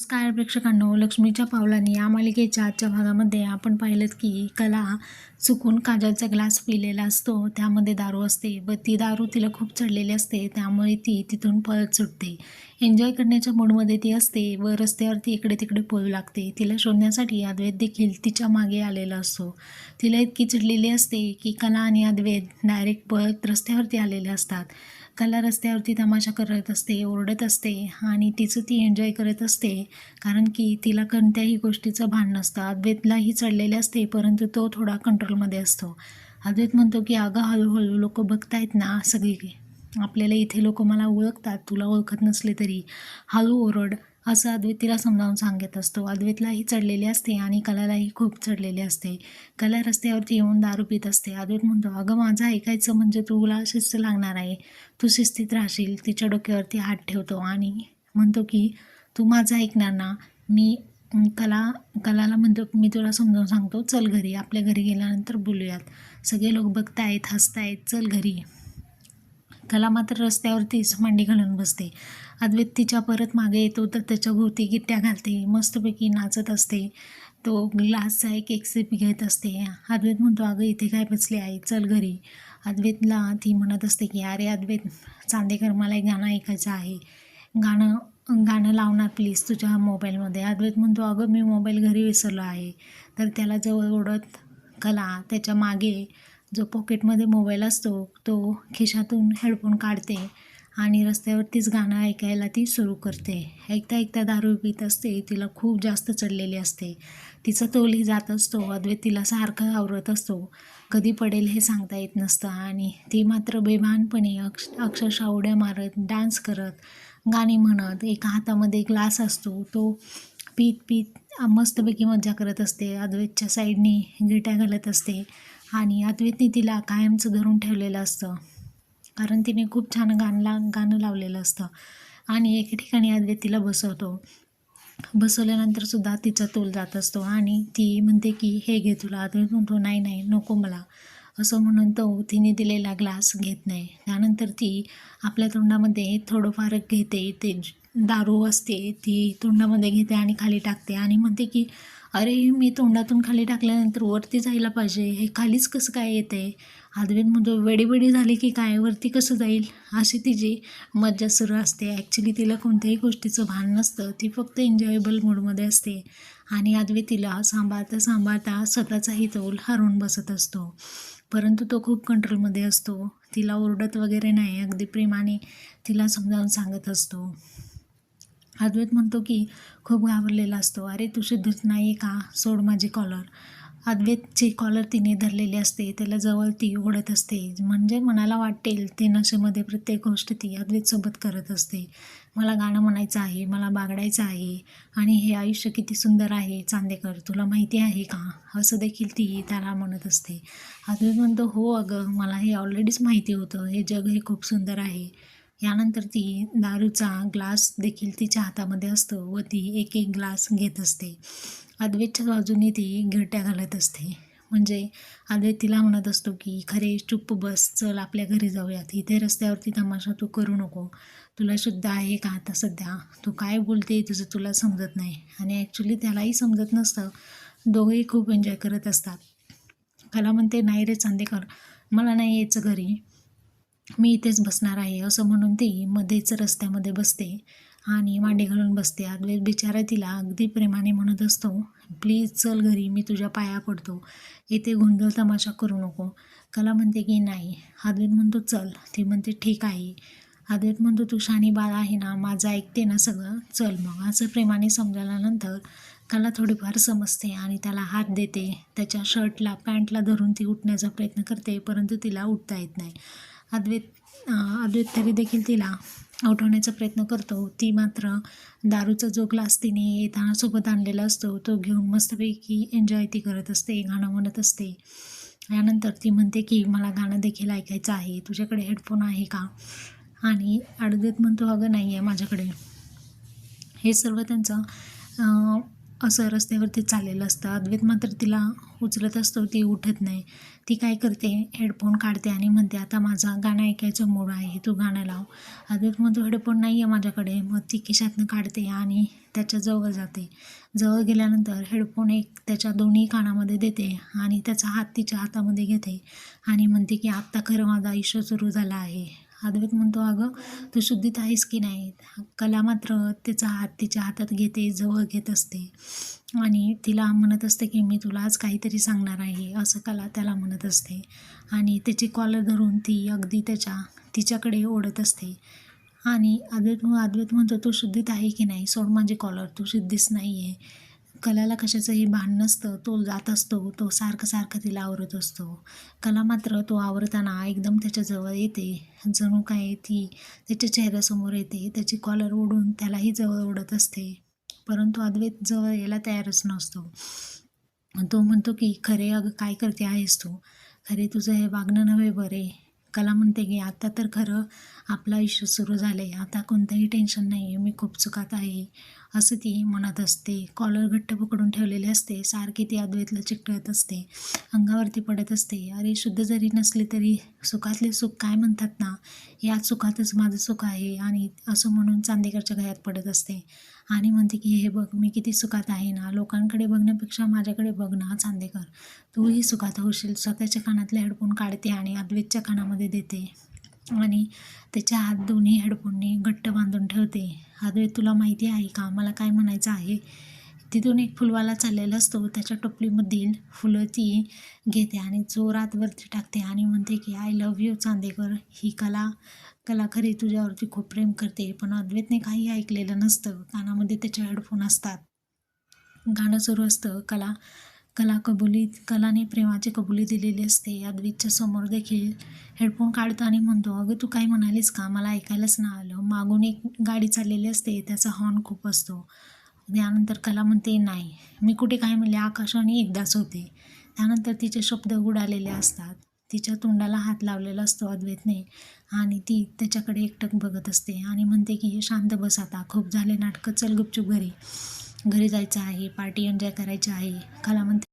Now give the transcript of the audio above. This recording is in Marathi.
नमस्कार प्रेक्षकांनो लक्ष्मीच्या पावलांनी या मालिकेच्या आजच्या भागामध्ये आपण पाहिलं की कला चुकून काजलचा ग्लास पिलेला असतो त्यामध्ये दारू असते व ती दारू तिला खूप चढलेली असते त्यामुळे ती तिथून पळत सुटते. एन्जॉय करण्याच्या मूडमध्ये ती असते व रस्त्यावरती इकडे तिकडे पळू लागते. तिला शोधण्यासाठी अद्वैत देखील तिच्यामागे आलेला असतो. तिला इतकी चढलेली असते की कला आणि अद्वैत डायरेक्ट पळत रस्त्यावरती आलेले असतात. कला रस्त्यावरती तमाशा करत असते ओरडत असते आणि तिचं ती एन्जॉय करत असते. कारण की तिला कोणत्याही गोष्टीचं भान नसतं. अद्वैतलाही चढलेले असते परंतु तो थोडा कंट्रोलमध्ये असतो. अद्वैत म्हणतो की अगं हळूहळू लोक बघतायत ना सगळी. आपल्याला इथे लोक मला ओळखतात. तुला ओळखत नसले तरी. हळू ओरड. असं अद्वैत तिला समजावून सांगत असतो. अद्वैतलाही चढलेली असते आणि कलालाही खूप चढलेली असते. कला रस्त्यावरती येऊन दारू पित असते. अद्वैत म्हणतो अगं माझं ऐकायचं म्हणजे तुला शिस्त लागणार आहे. तू शिस्तीत राहशील तिच्या डोक्यावरती हात ठेवतो आणि म्हणतो की तू माझं ऐकणार ना. मी कला कलाला म्हणतो मी तुला समजावून सांगतो चल घरी. आपल्या घरी गेल्यानंतर बोलूयात. सगळे लोक बघतायत हसतायत. चल घरी. कला मात्र रस्त्यावरतीच मांडी घालून बसते. अद्वैत तिच्या परत मागे येतो तर त्याच्या भोवती गिट्ट्या घालते मस्तपैकी नाचत असते. तो ग्लासचा एक एक सिप घेत असते. अद्वैत म्हणतो अगं इथे काय बसले आहे चल घरी. अद्वैतला ती म्हणत असते की अरे अद्वैत चांदेकर मला एक गाणं ऐकायचं आहे. गाणं गाणं लावणार प्लीज तुझ्या मोबाईलमध्ये. अद्वैत म्हणतो अगं मी मोबाईल घरी विसरलो आहे. तर त्याला जवळ ओढत कला त्याच्यामागे जो पॉकेटमध्ये मोबाईल असतो तो खिशातून हेडफोन काढते आणि रस्त्यावरतीच गाणं ऐकायला ती सुरू करते. ऐकता ऐकता दारू पित असते तिला खूप जास्त चढलेली असते. तिचा तोलही जात असतो अद्वैत तिला सारखं आवरत असतो. कधी पडेल हे सांगता येत नसतं आणि ती मात्र बेभानपणे अक्ष अक्षरशः उड्या मारत डान्स करत गाणी म्हणत एका हातामध्ये ग्लास असतो तो पीत पीत मस्तपैकी मजा करत असते. अद्वैतच्या साईडनी गिट्या घालत असते आणि अद्वैतने तिला कायमचं धरून ठेवलेलं असतं. कारण तिने खूप छान गाणं ला गाणं लावलेलं असतं. आणि एके ठिकाणी अद्वैत तिला बसवतो. बसवल्यानंतर सुद्धा तिचा तोल जात असतो आणि ती म्हणते की हे घे तुला. अद्वैत म्हणतो नाही नाही नको मला. असं म्हणून तो तिने दिलेला ग्लास घेत नाही. त्यानंतर ती आपल्या तोंडामध्ये थोडंफार घेते ते दारू असते ती तोंडामध्ये घेते आणि खाली टाकते आणि म्हणते की अरे मी तोंडातून खाली टाकल्यानंतर वरती जायला पाहिजे. हे खालीच कसं काय येतं? आहे म्हणतो वेडीवेडी झाली की काय? वरती कसं जाईल? अशी तिची मज्जा सुरू असते. ॲक्च्युली तिला कोणत्याही गोष्टीचं भान नसतं. ती फक्त एन्जॉयबल मूडमध्ये असते. आणि आदवी तिला सांभाळता सांभाळता स्वतःचाही तोल हरवून बसत असतो. परंतु तो खूप कंट्रोलमध्ये असतो. तिला ओरडत वगैरे नाही. अगदी प्रेमाने तिला समजावून सांगत असतो. अद्वैत म्हणतो की खूप घाबरलेला असतो. अरे तू शुद्धच नाही का? सोड माझी कॉलर अद्वैतची कॉलर तिने धरलेली असते. त्याला जवळ ती ओढत असते. म्हणजे मनाला वाटेल ती नशेमध्ये प्रत्येक गोष्ट ती अद्वैतसोबत करत असते. मला गाणं म्हणायचं आहे मला बागडायचं आहे आणि हे आयुष्य किती सुंदर आहे चांदेकर तुला माहिती आहे का? असं देखील ती त्याला म्हणत असते. अद्वैत म्हणतो हो अगं मला हे ऑलरेडीच माहिती होतं. हे जग हे खूप सुंदर आहे. यानंतर ती दारूचा ग्लास देखील तिच्या हातामध्ये असतो व ती एक एक ग्लास घेत असते. अद्वैतच्या बाजूने ती गिरट्या घालत असते. म्हणजे अद्वैत तिला म्हणत असतो की खरे चुप्प बस चल आपल्या घरी जाऊयात. इथे रस्त्यावरती तमाशा तू करू नको. तुला शुद्ध आहे का आता सध्या? तू काय बोलते तुझं तुला समजत नाही. आणि ॲक्च्युली त्यालाही समजत नसतं. दोघेही खूप एन्जॉय करत असतात. कला म्हणते नाही रे चांदेकर मला नाही यायचं घरी. मी इथेच बसणार आहे असं म्हणून ती मध्येच रस्त्यामध्ये बसते आणि मांडे घालून बसते. अद्वैत बिचारा तिला अगदी प्रेमाने म्हणत असतो प्लीज चल घरी मी तुझ्या पाया पडतो. इथे गोंधळ तमाशा करू नको. कला म्हणते की नाही. अद्वैत म्हणतो चल. ती म्हणते ठीक आहे. अद्वैत म्हणतो तू शानी बाळ आहे ना माझं ऐकते ना सगळं. चल मग. असं प्रेमाने समजाल्यानंतर कला थोडीफार समजते आणि त्याला हात देते. त्याच्या शर्टला पॅन्टला धरून ती उठण्याचा प्रयत्न करते परंतु तिला उठता येत नाही. अद्वैत अद्वैत तरी देखील तिला उठवण्याचा प्रयत्न करतो. ती मात्र दारूचा जो ग्लास तिने येताना सोबत आणलेला असतो तो घेऊन मस्तपैकी एन्जॉय ती करत असते गाणं म्हणत असते. यानंतर ती म्हणते की मला गाणं देखील ऐकायचं आहे. तुझ्याकडे हेडफोन आहे का? आणि अडद्वैत म्हणतो अगं नाही आहे माझ्याकडे. हे सर्व त्यांचं असं रस्त्यावरती चाललेलं असतं. अद्वैत मात्र तिला उचलत असतो ती उठत नाही. ती काय करते? हेडफोन काढते आणि म्हणते आता माझा गाणं ऐकायचं मूड आहे तू गाणं लाव. अद्वैत म्हणतो हेडफोन नाही आहे माझ्याकडे. मग ती खिशातनं काढते आणि त्याच्याजवळ जाते. जवळ गेल्यानंतर हेडफोन एक त्याच्या दोन्ही कानामध्ये देते आणि त्याचा हात तिच्या हातामध्ये घेते आणि म्हणते की आत्ता खरं माझा आयुष्य सुरू झालं आहे. अद्वैत म्हणतो अगं तू शुद्धीत आहेस की नाही? कला मात्र तिचा हात तिच्या हातात घेते जवळ घेत असते. आणि तिला म्हणत असते की मी तुला आज काहीतरी सांगणार आहे असं कला त्याला म्हणत असते. आणि त्याची कॉलर धरून ती अगदी त्याच्या तिच्याकडे ओढत असते. आणि अद्वैत अद्वैत म्हणतो तू शुद्धीत आहे की नाही? सोड माझी कॉलर तू शुद्धीच नाही आहे कलाला कशाचंही भान नसतं. तो जात असतो तो सारखं सारखं तिला आवरत असतो. कला मात्र तो आवरताना एकदम त्याच्याजवळ येते. जणू काय ती त्याच्या चेहऱ्यासमोर येते. त्याची कॉलर ओढून त्यालाही जवळ ओढत असते. परंतु अद्वैत जवळ यायला तयारच नसतो. तो म्हणतो की खरे अगं काय करते आहेस तू? खरे तुझं हे वागणं नव्हे बरे. कला म्हणते की आता तर खरं आपलं आयुष्य सुरू झालं आहे आता कोणतंही टेन्शन नाही आहे मी खूप चुकात आहे. असं ती म्हणत असते. कॉलर घट्ट पकडून ठेवलेले असते. सारखी ती अद्वैतला चिकटळत असते. अंगावरती पडत असते. अरे शुद्ध जरी नसली तरी सुखातले सुख काय म्हणतात ना? या सुखातच माझं सुख आहे आणि असं म्हणून चांदेकरच्या गळ्यात पडत असते. आणि म्हणते की हे बघ मी किती सुखात आहे ना? लोकांकडे बघण्यापेक्षा माझ्याकडे बघ ना चांदेकर तूही सुखात होशील. स्वतःच्या कानातले हेडफोन काढते आणि अद्वैतच्या कानामध्ये देते. आणि त्याच्या हात दोन्ही हेडफोनने घट्ट बांधून ठेवते. अद्वैत तुला माहिती आहे का? मला काय म्हणायचं आहे? तिथून एक फुलवाला चाललेला असतो. त्याच्या टोपलीमधील फुलं ती घेते आणि जोरात वरती टाकते आणि म्हणते की आय लव्ह यू चांदेकर. ही कला कला खरी तुझ्यावरती खूप प्रेम करते. पण अद्वैतने काही ऐकलेलं नसतं. कानामध्ये त्याचे हेडफोन असतात. गाणं सुरू असतं. कला कला कबुली कलाने प्रेमाची कबुली दिलेली असते. अद्वैतच्या समोर देखील हेडफोन काढतो आणि म्हणतो अगं तू काय म्हणालीस का? मला ऐकायलाच ना आलं. मागून एक गाडी चाललेली असते त्याचा हॉर्न खूप असतो. त्यानंतर कला म्हणते नाही मी कुठे काय म्हणले? आकाशाने एकदाच होते. त्यानंतर तिचे शब्द उडालेले असतात. तिच्या तोंडाला हात लावलेला असतो अद्वैतने आणि ती त्याच्याकडे एकटक बघत असते आणि म्हणते की हे शांत बस आता. खूप झाले नाटकं. चल गुपचूप घरी. घरी जायचं आहे पार्टी एन्जॉय करायची आहे खाला म्हणते